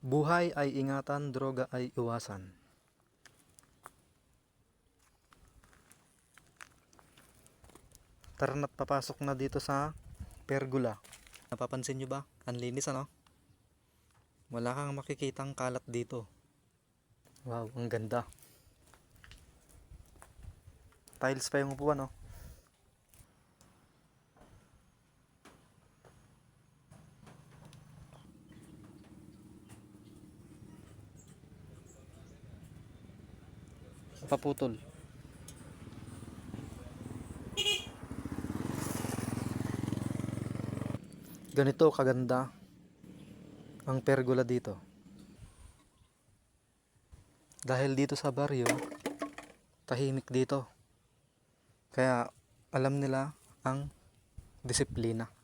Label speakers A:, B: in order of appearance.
A: Buhay ay ingatan, droga ay iwasan. Tara na't papasok na dito sa pergola. Napapansin nyo ba? Ang linis ano? Wala kang makikitang kalat dito. Wow, ang ganda. Tiles pa yung upuan oh. Paputol. Ganito kaganda ang pergola dito. Dahil dito sa baryo, tahimik dito. Kaya alam nila ang disiplina.